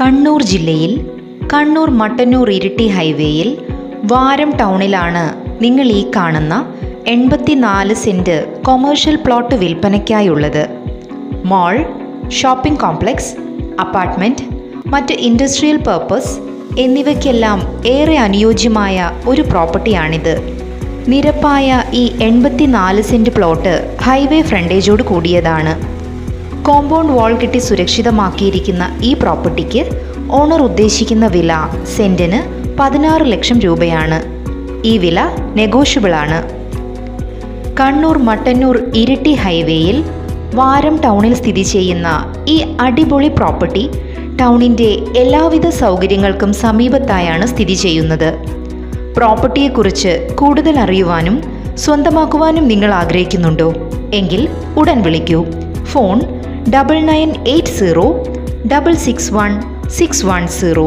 കണ്ണൂർ ജില്ലയിൽ കണ്ണൂർ മട്ടന്നൂർ ഇരിട്ടി ഹൈവേയിൽ വാരം ടൗണിലാണ് നിങ്ങൾ ഈ കാണുന്ന എൺപത്തിനാല് സെന്റ് കൊമേഴ്ഷ്യൽ പ്ലോട്ട് വിൽപ്പനയ്ക്കായുള്ളത്. മോൾ ഷോപ്പിംഗ് കോംപ്ലക്സ് അപ്പാർട്ട്മെന്റ് മറ്റ് ഇൻഡസ്ട്രിയൽ പർപ്പസ് എന്നിവയ്ക്കെല്ലാം ഏറെ അനുയോജ്യമായ ഒരു പ്രോപ്പർട്ടിയാണിത്. നിരപ്പായ ഈ എൺപത്തിനാല് സെന്റ് പ്ലോട്ട് ഹൈവേ ഫ്രണ്ടേജോട് കൂടിയതാണ്. കോമ്പൗണ്ട് വാൾ കെട്ടി സുരക്ഷിതമാക്കിയിരിക്കുന്ന ഈ പ്രോപ്പർട്ടിക്ക് ഓണർ ഉദ്ദേശിക്കുന്ന വില സെന്റിന് പതിനാറ് ലക്ഷം രൂപയാണ്. ഈ വില നെഗോഷ്യബിൾ ആണ്. കണ്ണൂർ മട്ടന്നൂർ ഇരിട്ടി ഹൈവേയിൽ വാരം ടൗണിൽ സ്ഥിതി ചെയ്യുന്ന ഈ അടിപൊളി പ്രോപ്പർട്ടി ടൗണിന്റെ എല്ലാവിധ സൗകര്യങ്ങൾക്കും സമീപത്തായാണ് സ്ഥിതി ചെയ്യുന്നത്. പ്രോപ്പർട്ടിയെക്കുറിച്ച് കൂടുതൽ അറിയുവാനും സ്വന്തമാക്കുവാനും നിങ്ങൾ ആഗ്രഹിക്കുന്നുണ്ടോ? എങ്കിൽ ഉടൻ വിളിക്കൂ. Phone double nine eight zero double six one six one zero